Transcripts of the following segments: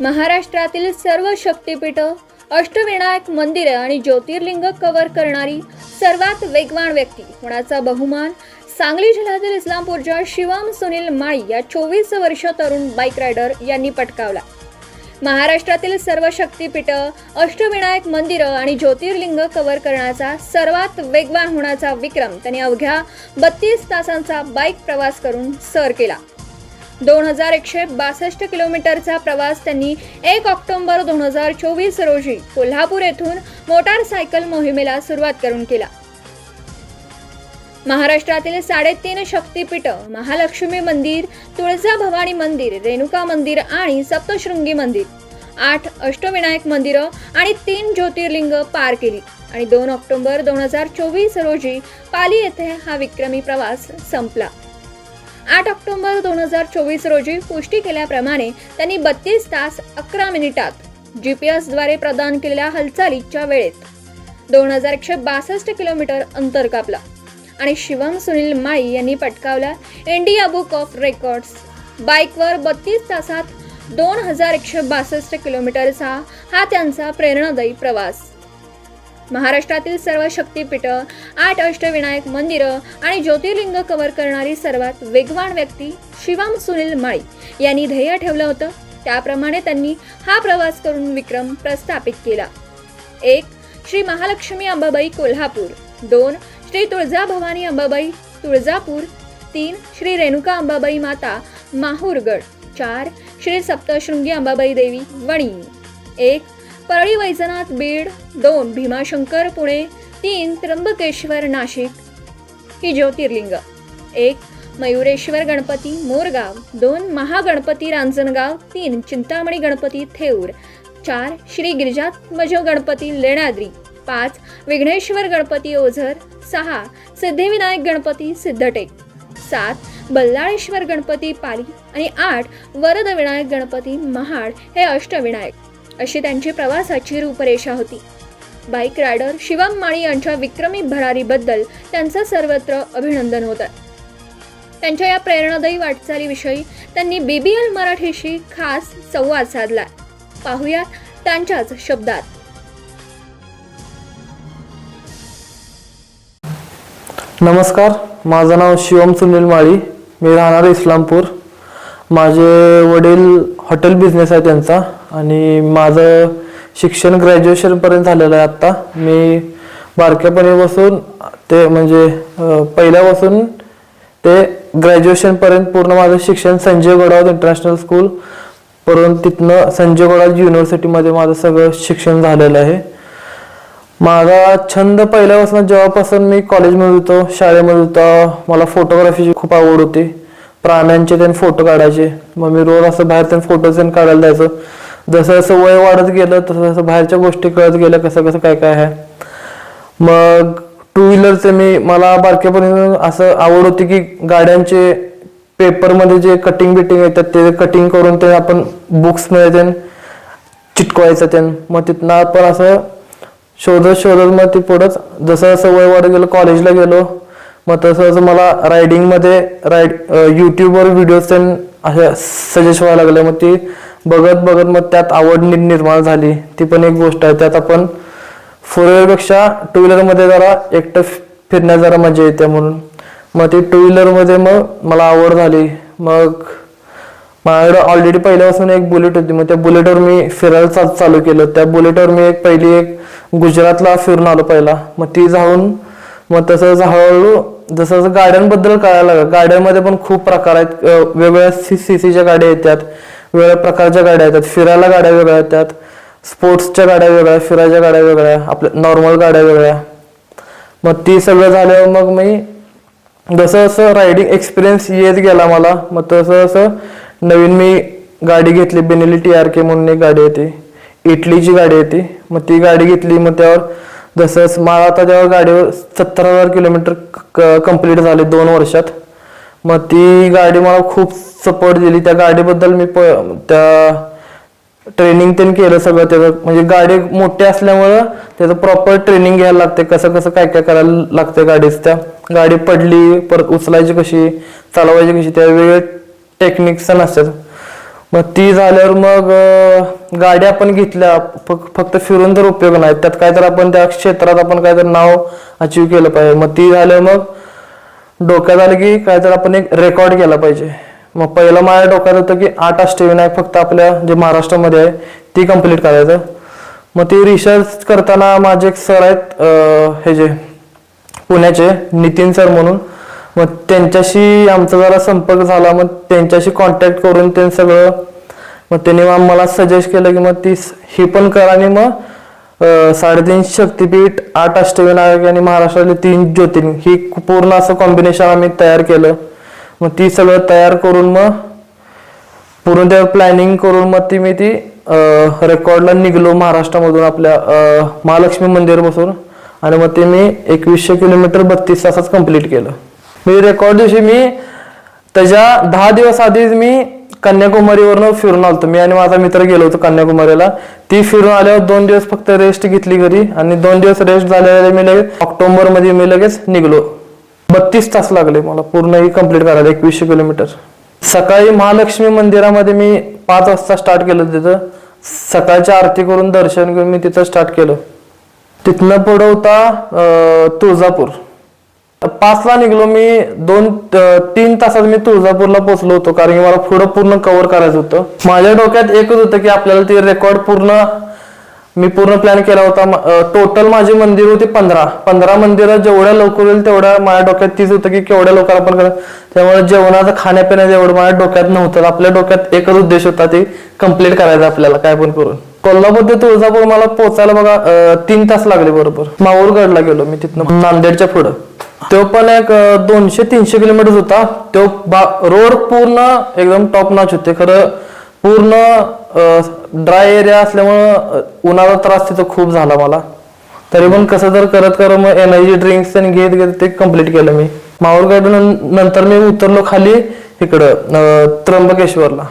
महाराष्ट्रातील सर्व शक्तिपीठ अष्टविनायक मंदिरं आणि ज्योतिर्लिंग कव्हर करणारी सर्वात वेगवान व्यक्ती होण्याचा बहुमान सांगली जिल्ह्यातील इस्लामपूरच्या शिवम सुनील माळी या चोवीस वर्ष तरुण बाईक रायडर यांनी पटकावला. महाराष्ट्रातील सर्व शक्तिपीठ अष्टविनायक मंदिरं आणि ज्योतिर्लिंग कव्हर करण्याचा सर्वात वेगवान होण्याचा विक्रम त्यांनी अवघ्या बत्तीस तासांचा बाईक प्रवास करून सर केला. दोन हजार एकशे बासष्ट किलोमीटरचा प्रवास त्यांनी एक ऑक्टोबर दोन हजार चोवीस रोजी कोल्हापूर येथून मोटारसायकल मोहिमेला सुरुवात करून केला. महाराष्ट्रातील साडेतीन शक्तीपीठ महालक्ष्मी मंदिर तुळजाभवानी मंदिर रेणुका मंदिर आणि सप्तशृंगी मंदिर. आठ अष्टविनायक मंदिरं आणि तीन ज्योतिर्लिंग पार केली आणि दोन ऑक्टोबर दोन हजार चोवीस रोजी पाली येथे हा विक्रमी प्रवास संपला. आठ ऑक्टोबर दोन हजार चोवीस रोजी पुष्टी केल्याप्रमाणे त्यांनी बत्तीस तास अकरा मिनिटात जी पी एसद्वारे प्रदान केलेल्या हालचालीच्या वेळेत दोन हजार एकशे बासष्ट किलोमीटर अंतर कापला आणि शिवम सुनील माळी यांनी पटकावला इंडिया बुक ऑफ रेकॉर्ड्स. बाईकवर बत्तीस तासात दोन हजार एकशे बासष्ट किलोमीटरचा हा त्यांचा प्रेरणादायी प्रवास. महाराष्ट्रातील सर्व शक्तीपीठं आठ अष्टविनायक मंदिरं आणि ज्योतिर्लिंग कव्हर करणारी सर्वात वेगवान व्यक्ती शिवम सुनील माळी यांनी ध्येय ठेवलं होतं. त्याप्रमाणे त्यांनी हा प्रवास करून विक्रम प्रस्थापित केला. एक श्री महालक्ष्मी अंबाबाई कोल्हापूर. दोन श्री तुळजाभवानी अंबाबाई तुळजापूर. तीन श्री रेणुका अंबाबाई माता माहूरगड. चार श्री सप्तशृंगी अंबाबाई देवी वणी. एक परळी वैजनाथ बीड दोन भीमाशंकर पुणे तीन त्र्यंबकेश्वर नाशिक. ही ज्योतिर्लिंग. एक मयुरेश्वर गणपती मोरगाव. दोन महागणपती रांजणगाव. तीन चिंतामणी गणपती थेऊर. चार श्री गिरिजात्मज गणपती लेणाद्री. पाच विघ्नेश्वर गणपती ओझर. सहा सिद्धिविनायक गणपती सिद्धटेक. सात बल्लाळेश्वर गणपती पाली. आणि आठ वरदविनायक गणपती महाड. हे अष्टविनायक. अशी त्यांची प्रवासाची रूपरेषा होती. बाईक रायडर शिवम माळी यांच्या विक्रमी भरारीबद्दल त्यांचं सर्वत्र अभिनंदन होतं. त्यांच्या या प्रेरणादायी वाटचालीविषयी त्यांनी बीबीएल मराठीशी खास संवाद साधला. पाहुयात त्यांच्याच शब्दात. नमस्कार माझं नाव शिवम सुनील माळी. मी राहणार इस्लामपूर. माझे वडील हॉटेल बिझनेस आहे त्यांचा. आणि माझं शिक्षण ग्रॅज्युएशनपर्यंत झालेलं आहे आत्ता. मी बारक्यापणीपासून ते म्हणजे पहिल्यापासून ते ग्रॅज्युएशनपर्यंत पूर्ण माझं शिक्षण संजय गडावत इंटरनॅशनल स्कूल परंतु तिथनं संजय गडावत युनिव्हर्सिटीमध्ये माझं सगळं शिक्षण झालेलं आहे. माझा छंद पहिल्यापासून जेव्हापासून मी कॉलेजमध्ये होतो शाळेमध्ये होतो मला फोटोग्राफीची खूप आवड होती. प्राण्यांचे त्यांनी फोटो काढायचे. मग मी रोज असं बाहेर त्यांनी फोटो त्यांनी काढायला जायचं. जसं जसं वय वाढत गेलं तसं तसं बाहेरच्या गोष्टी कळत गेल्या कसं कसं काय काय आहे. मग टू व्हीलरचे मी मला बारकेपर्यंत असं आवड होती की गाड्यांचे पेपरमध्ये जे कटिंग बिटिंग येतात ते कटिंग करून ते आपण बुक्समध्ये ते चिटकवायचं ते मग तिथनं आपण असं शोधत शोधत मग ती पुढंच जसं जसं वय वाढत गेलं कॉलेजला गेलो मग तसं मला रायडिंगमध्ये राईड यूट्यूबवर व्हिडिओज ते अशा सजेस्ट व्हायला लागले. मग ती बघत बघत मग त्यात आवड निर्माण झाली. ती पण एक गोष्ट आहे. त्यात आपण फोर व्हीलरपेक्षा टू व्हीलरमध्ये जरा एकटं फिरण्यात जरा मजा येते म्हणून. मग ती टू व्हीलरमध्ये मग मला आवड झाली. मग माझ्याकडे ऑलरेडी पहिल्यापासून एक बुलेट होती. मग त्या बुलेटवर मी फिरायला चा- चालू केलं. त्या बुलेटवर मी एक पहिली एक गुजरातला फिरून आलो पहिला. मग ती जाऊन मग तसंच हळूहळू जसं जसं गाड्यांबद्दल कळायला लागलं गाड्यांमध्ये पण खूप प्रकार आहेत. वेगवेगळ्या सी सी सीच्या गाड्या येतात वेगळ्या प्रकारच्या गाड्या येतात. फिरायला गाड्या वेगळ्या येतात स्पोर्ट्सच्या गाड्या वेगळ्या फिरायच्या गाड्या वेगळ्या आपल्या नॉर्मल गाड्या वेगळ्या. मग ती सगळं झाल्यावर मग मी जसं जसं रायडिंग एक्सपिरियन्स येत गेला मला मग तसं तसं नवीन मी गाडी घेतली बेनेली टी आर के म्हणून एक गाडी येते इटलीची गाडी येते मग ती गाडी घेतली मग त्यावर जसंच मला आता जेव्हा गाडीवर सत्तर हजार किलोमीटर कंप्लीट झाले दोन वर्षात मग ती गाडी मला खूप सपोर्ट दिली. त्या गाडीबद्दल मी प त्या ट्रेनिंग त्यांनी केलं सगळं. त्याचं म्हणजे गाडी मोठी असल्यामुळं त्याचं प्रॉपर ट्रेनिंग घ्यायला लागते. कसं कसं काय काय करायला लागते गाडीच. त्या गाडी पडली परत उचलायची कशी चालवायची कशी त्या वेगळे टेक्निक्स नसतात मग ती झाल्यावर मग गाड्या आपण घेतल्या. फक्त फिरून तर उपयोग नाही. त्यात काय तर आपण त्या क्षेत्रात आपण काय तर नाव अचीव केलं पाहिजे. मग ती झाल्यावर मग डोक्यात आलं की काय तर आपण एक रेकॉर्ड केला पाहिजे. मग पहिलं माझ्या डोक्यात होतं की आठ अष्टविनायक फक्त आपल्या जे महाराष्ट्रामध्ये आहे ती कंप्लीट करायचं. मग ती रिसर्च करताना माझे एक सर आहेत हे जे पुण्याचे नितीन सर म्हणून मग त्यांच्याशी आमचा जरा संपर्क झाला मग त्यांच्याशी कॉन्टॅक्ट करून ते सगळं मग त्यांनी मग मला सजेस्ट केलं की मग ती ही पण कर आणि मग साडेतीन शक्तिपीठ आठ अष्टविनायक आणि महाराष्ट्रातले तीन ज्योतिर्लिंग ही पूर्ण असं कॉम्बिनेशन आम्ही तयार केलं. मग ती सगळं तयार करून मग पूर्ण त्यावर प्लॅनिंग करून मग ती मी ती रेकॉर्डला निघलो महाराष्ट्रामधून आपल्या महालक्ष्मी मंदिर बसून. आणि मग ते मी एकवीसशे किलोमीटर बत्तीस तासात कंप्लीट केलं. मी रेकॉर्ड दिवशी मी त्याच्या दहा दिवस आधीच मी कन्याकुमारीवरनं फिरून आलतो. मी आणि माझा मित्र गेलो होतो कन्याकुमारीला. ती फिरून आल्यावर दोन दिवस फक्त रेस्ट घेतली घरी आणि दोन दिवस रेस्ट झाल्यावर मी लगेच ऑक्टोबरमध्ये मी लगेच निघलो. बत्तीस तास लागले मला. पूर्ण ही कंप्लीट करायला एकवीसशे किलोमीटर. सकाळी महालक्ष्मी मंदिरामध्ये मी पाच वाजता स्टार्ट केलं तिथं. सकाळच्या आरती करून दर्शन घेऊन मी तिथं स्टार्ट केलं. तिथनं पुढं होता तुळजापूर. पाचला निघलो मी दोन तीन तासात मी तुळजापूरला पोहोचलो होतो कारण की मला पुढं पूर्ण कव्हर करायचं होतं. माझ्या डोक्यात एकच होतं की आपल्याला ते रेकॉर्ड पूर्ण मी पूर्ण प्लॅन केला होता. टोटल माझी मंदिर होती पंधरा. पंधरा मंदिरं जेवढ्या लवकर होईल तेवढ्या माझ्या डोक्यात तीच होतं की केवढ्या लवकर आपण करा. त्यामुळे जेवणाचं खाण्यापिण्याचं एवढं माझ्या डोक्यात नव्हतं. आपल्या डोक्यात एकच उद्देश होता ते कंप्लीट करायचं आपल्याला काय पण करून. कोल्हापूर ते तुळजापूर मला पोहोचायला बघा तीन तास लागले बरोबर. माहूरगडला गेलो मी तिथनं. नांदेडच्या पुढं. तो पण एक दोनशे तीनशे किलोमीटर होता. तो रोड पूर्ण एकदम टॉप नॉच होते. खरं पूर्ण ड्राय एरिया असल्यामुळं उन्हाळा उन्हाचा त्रास तिथं खूप झाला मला. तरी पण कसं तर करत करत मग एनर्जी ड्रिंक्स आणि घेत घेत ते कंप्लीट केलं मी. माहूरगड नंतर मी उतरलो खाली इकडं त्र्यंबकेश्वरला.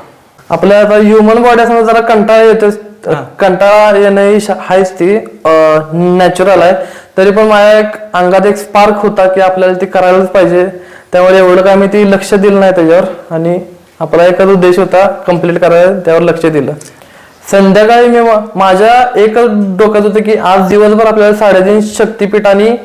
आपल्या आता ह्युमन बॉडी असं जरा कंटाळा येतोच कंटाळा येणं ही आहेच ती. नॅचरल आहे. तरी पण माझ्या एक अंगात एक स्पार्क होता की आपल्याला ते करायलाच पाहिजे. त्यामुळे एवढं काय मी ती लक्ष दिलं नाही त्याच्यावर. आणि आपला एकच उद्देश होता कंप्लीट करायला त्यावर लक्ष दिलं. संध्याकाळी मी मा- माझ्या एकच डोक्यात होतं की आज दिवसभर आपल्याला साडेतीन शक्तीपीठ आणि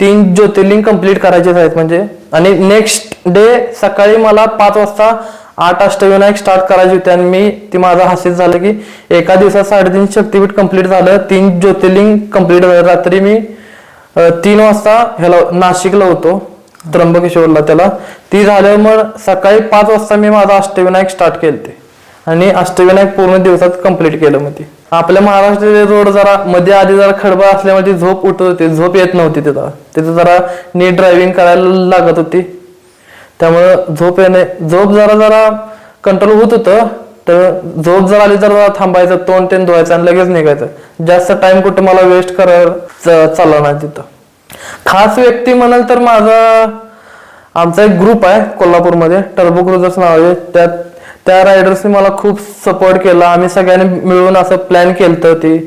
तीन ज्योतिर्लिंग कंप्लीट करायचेच आहेत. म्हणजे आणि नेक्स्ट डे सकाळी मला पाच वाजता आठ अष्टविनायक स्टार्ट करायची होती आणि मी ती माझा हास्यच झालं की एका दिवसात साडेतीन शक्तीपीठ कंप्लीट झालं तीन ज्योतिर्लिंग कंप्लीट झालं. रात्री मी तीन वाजता ह्याला नाशिकला होतो त्र्यंबकेश्वरला त्याला. ती झाल्यावर मग सकाळी पाच वाजता मी माझा अष्टविनायक स्टार्ट केलते. आणि अष्टविनायक पूर्ण दिवसात कंप्लीट केलं मग ते. आपल्या महाराष्ट्राचे रोड जरा मध्ये आधी जरा खडबड असल्यामुळे ती झोप उठत होती. झोप येत नव्हती तिथं. तिथं जरा नीट ड्रायव्हिंग करायला लागत होती. त्यामुळं झोप येणे झोप जरा जरा कंट्रोल होत होतं तर झोप जर आली तर जरा थांबायचं तोंड तेन धुवायचं आणि लगेच निघायचं. जास्त टाइम कुठं मला वेस्ट करायला चालला नाही तिथं. खास व्यक्ती म्हणाल तर माझा आमचा एक ग्रुप आहे कोल्हापूरमध्ये टर्बो क्रुझर्स नाव आहे. त्यात त्या रायडर्सने मला खूप सपोर्ट केला. आम्ही सगळ्यांनी मिळून असं प्लॅन केलं ती.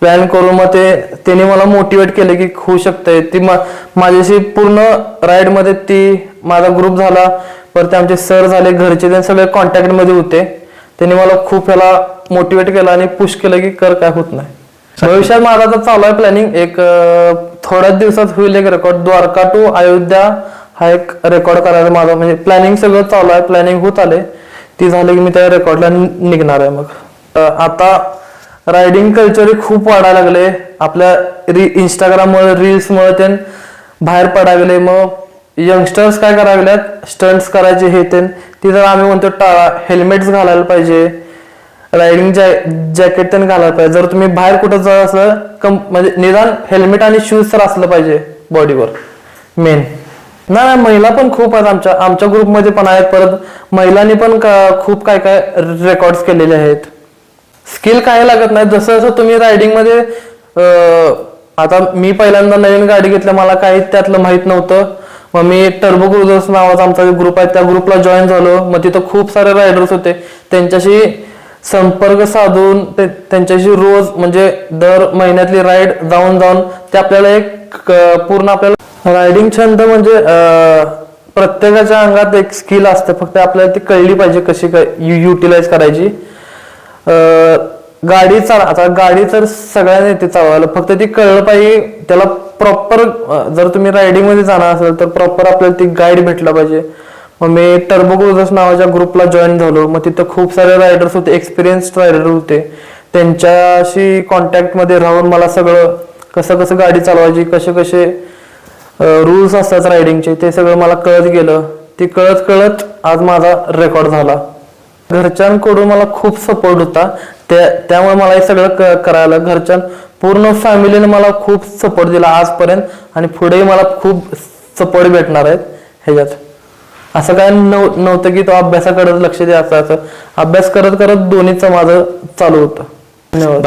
प्लॅन करून मग ते त्यांनी मला मोटिवेट केलं की होऊ शकतंय. ती मा- माझ्याशी पूर्ण राईडमध्ये ती माझा ग्रुप झाला परत ते आमचे सर झाले घरचे ते सगळे कॉन्टॅक्टमध्ये होते. त्यांनी मला खूप ह्याला मोटिवेट केलं आणि पुश केलं की कर काय होत नाही. भविष्यात माझा आता चालू आहे प्लॅनिंग एक थोड्याच दिवसात होईल एक रेकॉर्ड द्वारका टू अयोध्या हा एक रेकॉर्ड करायचा माझा म्हणजे प्लॅनिंग सगळं चालू आहे. प्लॅनिंग होत आले. ती झाली की मी त्या रेकॉर्डला निघणार आहे मग. आता रायडिंग कल्चर खूप वाढायला लागले. आपल्या री इंस्टाग्राममुळे रील्समुळे ते बाहेर पडायला लागले. मग यंगस्टर्स काय करावे स्टंट्स करायचे हे ते ती जर आम्ही म्हणतो टाळा. हेल्मेट्स घालायला पाहिजे. रायडिंग जॅ जॅकेट पण घालायला पाहिजे. जर तुम्ही बाहेर कुठं जात असलं कम म्हणजे निदान हेल्मेट आणि शूज तर असलं पाहिजे बॉडीवर. मेन. नाही नाही महिला पण खूप आहेत आमच्या. आमच्या ग्रुपमध्ये पण आहेत. परत महिलांनी पण का- खूप काय काय रेकॉर्ड्स केलेले आहेत. स्किल काय लागत नाही. जसं जसं तुम्ही रायडिंगमध्ये आता मी पहिल्यांदा नवीन गाडी घेतल्या मला काही त्यातलं माहीत नव्हतं. मग मी टर्बो क्रुझर्स नावाचा आमचा ग्रुप आहे त्या ग्रुपला जॉईन झालो. मग तिथं खूप सारे रायडर्स होते. त्यांच्याशी संपर्क साधून ते त्यांच्याशी रोज म्हणजे दर महिन्यातली राईड जाऊन जाऊन ते आपल्याला एक पूर्ण आपल्याला रायडिंग छंद म्हणजे प्रत्येकाच्या अंगात एक स्किल असते. फक्त आपल्याला ती कळली पाहिजे कशी युटिलाइज करायची. गाडी चाल आता गाडी तर सगळ्यांना येते चालवायला फक्त ती कळलं पाहिजे त्याला प्रॉपर जर तुम्ही रायडिंगमध्ये जाणार असेल तर प्रॉपर आपल्याला ती गाईड भेटला पाहिजे. मग मी टर्बो नावाच्या ग्रुपला जॉईन झालो. मग तिथं खूप सारे रायडर्स होते एक्सपिरियन्स्ड रायडर होते. त्यांच्याशी कॉन्टॅक्टमध्ये राहून मला सगळं कसं कसं गाडी चालवायची कसे कसे रूल्स असतात रायडिंगचे ते सगळं मला कळत गेलं. ते कळत कळत आज माझा रेकॉर्ड झाला. घरच्यांकडून मला खूप सपोर्ट होता. त्या त्यामुळे मला हे सगळं क- करायला घरच्या पूर्ण फॅमिलीने मला खूप सपोर्ट दिला आजपर्यंत आणि पुढेही मला खूप सपोर्ट भेटणार आहेत ह्याच्यात. असं काय नव नव्हतं की तो अभ्यासाकडे लक्ष द्यायचं असं. अभ्यास करत करत दोन्हीचं माझं चालू होतं. धन्यवाद.